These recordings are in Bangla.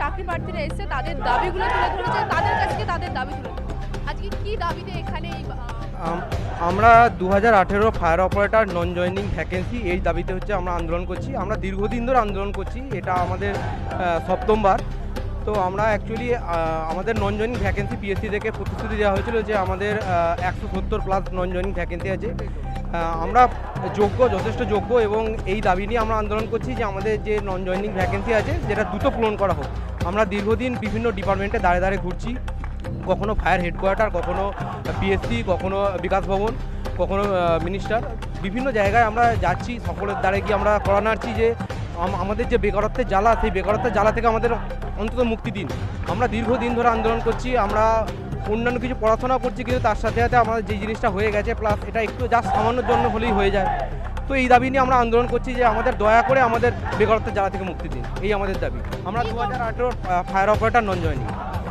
চাকরি প্রার্থীরা এসছে তাদের দাবিগুলো তুলে ধরেছে তাদের কাছ তাদের দাবি তুলে আজকে কি দাবিতে এখানে এই, আমরা দু হাজার আঠেরো fire operator non joining vacancy এই দাবিতে হচ্ছে আমরা আন্দোলন করছি। আমরা দীর্ঘদিন ধরে আন্দোলন করছি এটা আমাদের সপ্তমবার। তো আমরা অ্যাকচুয়ালি আমাদের নন জয়নিং ভ্যাকেন্সি পিএসসি থেকে প্রতিশ্রুতি দেওয়া হয়েছিল যে আমাদের একশো সত্তর প্লাস নন জয়নিং ভ্যাকেন্সি আছে। আমরা যোগ্য, যথেষ্ট যোগ্য এবং এই দাবি নিয়ে আমরা আন্দোলন করছি যে আমাদের যে নন জয়নিং ভ্যাকেন্সি আছে, যেটা দ্রুত পূরণ করা হোক। আমরা দীর্ঘদিন বিভিন্ন ডিপার্টমেন্টে দাঁড়ে দাঁড়ে ঘুরছি। কখনো ফায়ার হেডকোয়ার্টার কখনো পিএসসি কখনো বিকাশ ভবন, কখনো মিনিস্টার বিভিন্ন জায়গায় আমরা যাচ্ছি, সকলের দ্বারে গিয়ে আমরা করা নাড়ছি যে আমাদের যে বেকারত্বের জ্বালা, সেই বেকারত্বের জ্বালা থেকে আমাদের অন্তত মুক্তি দিন। আমরা দীর্ঘদিন ধরে আন্দোলন করছি, আমরা অন্যান্য কিছু পড়াশোনা করছি কিন্তু তার সাথে সাথে আমাদের যে জিনিসটা হয়ে গেছে প্লাস এটা একটু যা সামান্যর জন্য হলেই হয়ে যায়। তো এই দাবি নিয়ে আমরা আন্দোলন করছি যে আমাদের দয়া করে আমাদের বেকারত্বের জ্বালা থেকে মুক্তি দিন। এই আমাদের দাবি। আমরা দু হাজার আঠেরো ফায়ার অপারেটর নন জয়নিং।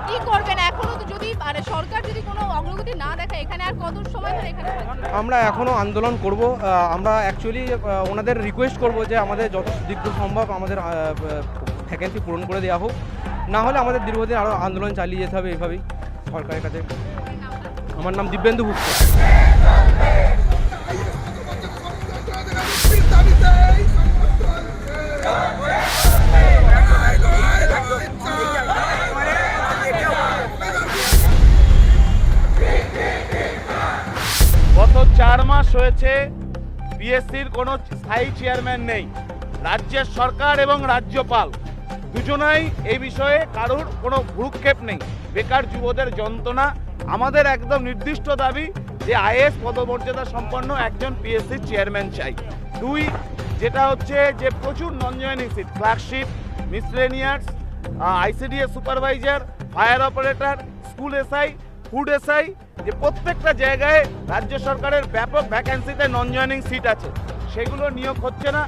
কি করবেন? এখনও তো যদি মানে সরকার যদি কোনো অগ্রগতি না দেখায় এখানে আর কত সময় ধরে এখানে আমরা এখনও আন্দোলন করব। আমরা অ্যাকচুয়ালি ওনাদের রিকোয়েস্ট করব যে আমাদের যত শীঘ্র সম্ভব আমাদের ভ্যাকেন্সি পূরণ করে দেওয়া হোক। না হলে আমাদের দীর্ঘদিন আরও আন্দোলন চালিয়ে যেতে হবে এইভাবেই। সরকারের কাছে। আমার নাম দিব্যেন্দু ভুক্ত গত চার মাস হয়েছে বিএসসির কোনো স্থায়ী চেয়ারম্যান নেই। রাজ্যের সরকার এবং রাজ্যপাল দুজনাই এই বিষয়ে কারোর কোনো ভ্রুক্ষেপ নেই। বেকার যুবদের যন্ত্রণা, আমাদের একদম নির্দিষ্ট দাবি যে আইএস পদমর্যাদা সম্পন্ন একজন পিএসসির চেয়ারম্যান চাই। দুই, যেটা হচ্ছে যে প্রচুর non joining seat clerkship miscellaneous ICDS supervisor, fire operator, school SI, food SI, যে প্রত্যেকটা জায়গায় রাজ্য সরকারের ব্যাপক ভ্যাকেন্সিতে নন জয়নিং সিট আছে। সেগুলো নিয়োগ হচ্ছে না।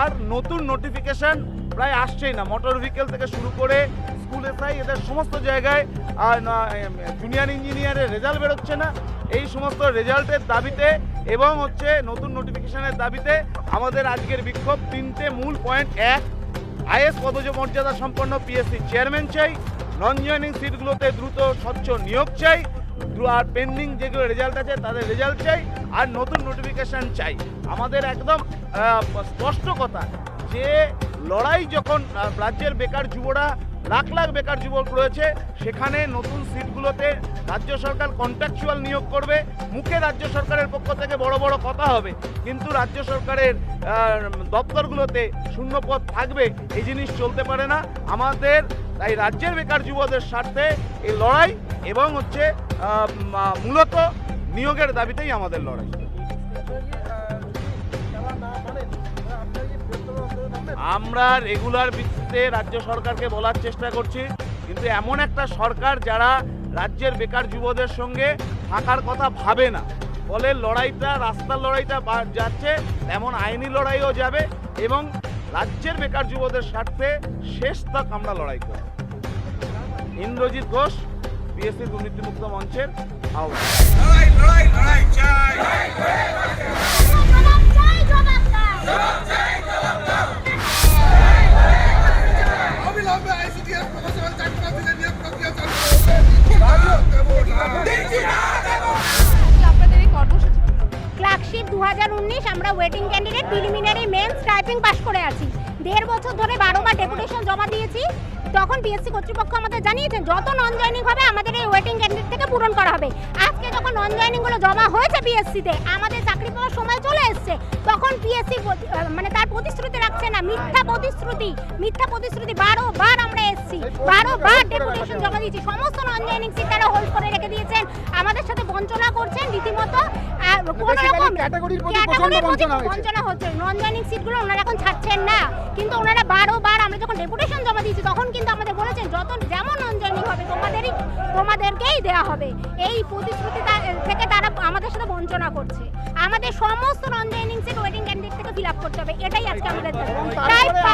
আর নতুন নোটিফিকেশন প্রায় আসছেই না। মোটর ভেহিকেল থেকে শুরু করে স্কুল এসআই এদের সমস্ত জায়গায় জুনিয়র ইঞ্জিনিয়ারের রেজাল্ট বেরোচ্ছে না। এই সমস্ত রেজাল্টের দাবিতে এবং হচ্ছে নতুন নোটিফিকেশনের দাবিতে আমাদের আজকের বিক্ষোভ। তিনটে মূল পয়েন্ট এক, আইএস পদজ মর্যাদা সম্পন্ন পিএসসি চেয়ারম্যান চাই নন জয়নিং সিটগুলোতে দ্রুত স্বচ্ছ নিয়োগ চাই আর পেন্ডিং যেগুলো রেজাল্ট আছে তাদের রেজাল্ট চাই, আর নতুন নোটিফিকেশন চাই। আমাদের একদম স্পষ্ট কথা যে লড়াই যখন রাজ্যের বেকার যুবরা, লাখ লাখ বেকার যুবক রয়েছে, সেখানে নতুন সিটগুলোতে রাজ্য সরকার কন্ট্রাকচুয়াল নিয়োগ করবে, মুখে রাজ্য সরকারের পক্ষ থেকে বড় বড় কথা হবে, কিন্তু রাজ্য সরকারের দপ্তরগুলোতে শূন্যপদ থাকবে, এই জিনিস চলতে পারে না। আমাদের, তাই রাজ্যের বেকার যুবদের স্বার্থে এই লড়াই এবং হচ্ছে মূলত নিয়োগের দাবিতেই আমাদের লড়াই। আমরা রেগুলার ভিত্তিতে রাজ্য সরকারকে বলার চেষ্টা করছি, কিন্তু এমন একটা সরকার যারা রাজ্যের বেকার যুবদের সঙ্গে থাকার কথা ভাবে না। ফলে লড়াইটা, রাস্তার লড়াইটা যাচ্ছে এমন আইনি লড়াইও যাবে এবং রাজ্যের বেকার যুবদের স্বার্থে শেষ তক আমরা লড়াই করব। ইন্দ্রজিৎ ঘোষ বিএসসি দুর্নীতিমুক্ত মঞ্চের আহ্বান আপনাদের এই কর্মসূচি আমরা waiting candidate, preliminary, mains, typing pass করে আছি। দেড় বছর ধরে বারোবার ডেপুটেশন জমা দিয়েছি। তখন পিএসসি কর্তৃপক্ষ আমাদের জানিয়েছেন যত নন জয়নিং হবে আমাদের এই ওয়েটিং ক্যান্ডিডেট থেকে পূরণ করা হবে। আজকে যখন নন জয়নিংগুলো জমা হয়েছে পিএসসিতে আমাদের চাকরি পাওয়ার সময় চলে এসেছে তখন পিএসসি মানে তার প্রতিশ্রুতি রাখছে না। মিথ্যা প্রতিশ্রুতি মিথ্যা প্রতিশ্রুতি বারো বার আমরা এসেছি বারো বার ডেপুটেশন জমা দিয়েছি। সমস্ত নন জয়নিং সিট তারা হোল্ড করে রেখে দিয়েছেন। আমাদের সাথে বঞ্চনা করছেন রীতিমতো। বঞ্চনা বঞ্চনা হচ্ছে। নন জয়নিং সিটগুলো ওনারা এখন ছাড়ছেন না। কিন্তু ওনারা বারো বার আমরা যখন ডেপুটেশন জমা দিয়েছি তখন কিন্তু আমাদের বলেছেন যত যেমন নন হবে তোমাদেরই তোমাদেরকেই দেওয়া হবে। এই প্রতিশ্রুতি থেকে তারা আমাদের সাথে বঞ্চনা করছে। আমাদের সমস্ত জয়নিং ওয়েডিং ওয়েটিং ক্যান্ডিডেট থেকে ফিল আপ করতে হবে। এটাই আজকে আমাদের দাবি।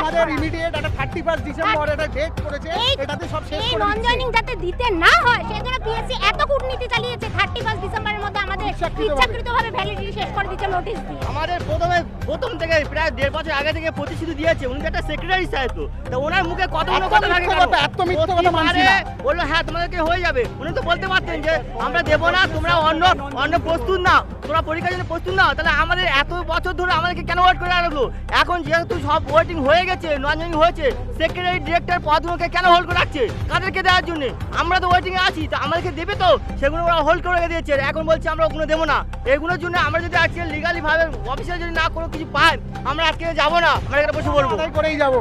আমাদের ইমিডিয়েট একটা থার্টি ফার্স্ট ডিসেম্বর একটা ডেট করেছে এটাতে সব শেষ এই করে নন জয়নিং যাতে দিতে না হয় সেই জন্য পিএসসি এত কূটনীতি চালিয়েছে থার্টি ফার্স্ট ডিসেম্বরের মধ্যে আমাদের ইচ্ছাকৃতভাবে। ভ্যালিডিটি শেষ করে দিচ্ছে নোটিশ দিয়ে। আমাদের প্রথমে প্রথম থেকে প্রায় দেড় বছর আগে থেকে প্রতিশ্রুতি দিয়েছে উনি একটা সেক্রেটারি সাহেব তো। তা ওনার মুখে এত কথা মিথ্যে কথা, এত মিথ্যে কথা মানছি না। বলল হ্যাঁ তোমাদেরকে হয়ে যাবে। উনি তো বলতে পারতেন যে আমরা দেবো না তোমরা অন্য অন্য প্রস্তুত নাও তোমরা পরীক্ষার জন্য প্রস্তুত নাও। তাহলে আমাদের এত বছর ধরে আমাদেরকে কেন ওয়েট করে রাখল এখন যেহেতু সব ওয়েটিং হয়ে গেছে নন জয়নিং হয়েছে সেক্রেটারি ডিরেক্টর পদগুলোকে কেন হোল্ড করে রাখছে? কাদেরকে দেওয়ার জন্য? আমরা তো ওয়েটিংয়ে আছি তো আমাদেরকে দেবে তো? সেগুলো ওরা হোল্ড করে রেখে দিয়েছে এখন বলছে আমরা ওগুলো দেবো না। এগুলোর জন্য আমরা যদি আজকে লিগালি ভাবে অফিসিয়াল যদি না কোনো কিছু পাই আমরা আজকে যাব না। আমরা এখানে বসে বলব। আদায় করেই যাব।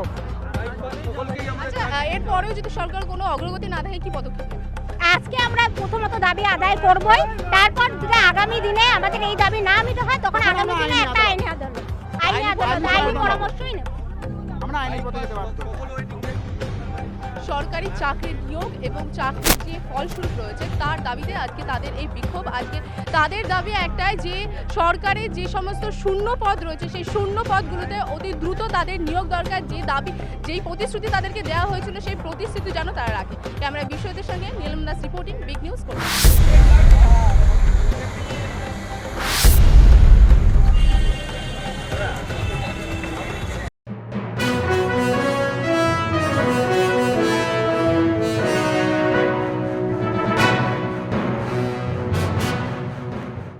আচ্ছা এরপরেও যদি সরকার কোনো অগ্রগতি না থাকে কি পদক্ষেপ আজকে আমরা প্রথমত দাবি আদায় করবই তারপর যদি আগামী দিনে আমাদের এই দাবি না মিটে হয় তখন আগামী দিনে একটা আইনি আদালত। আইনি আদালত। আইনি পরামর্শই নেব। আমরা আইনি পথে যেতে সরকারি চাকরির নিয়োগ এবং চাকরির যে ফলস্বরূপ রয়েছে, তার দাবিতে আজকে তাদের এই বিক্ষোভ। আজকে তাদের দাবি একটাই যে, সরকারের যে সমস্ত শূন্য পদ রয়েছে, সেই শূন্য পদগুলোতে অতি দ্রুত তাদের নিয়োগ দরকার। যে দাবি, যেই প্রতিশ্রুতি তাদেরকে দেওয়া হয়েছিল, সেই প্রতিশ্রুতি যেন তারা রাখে। ক্যামেরা বিষয়দের সঙ্গে Neelam Das reporting, big news Kolkata.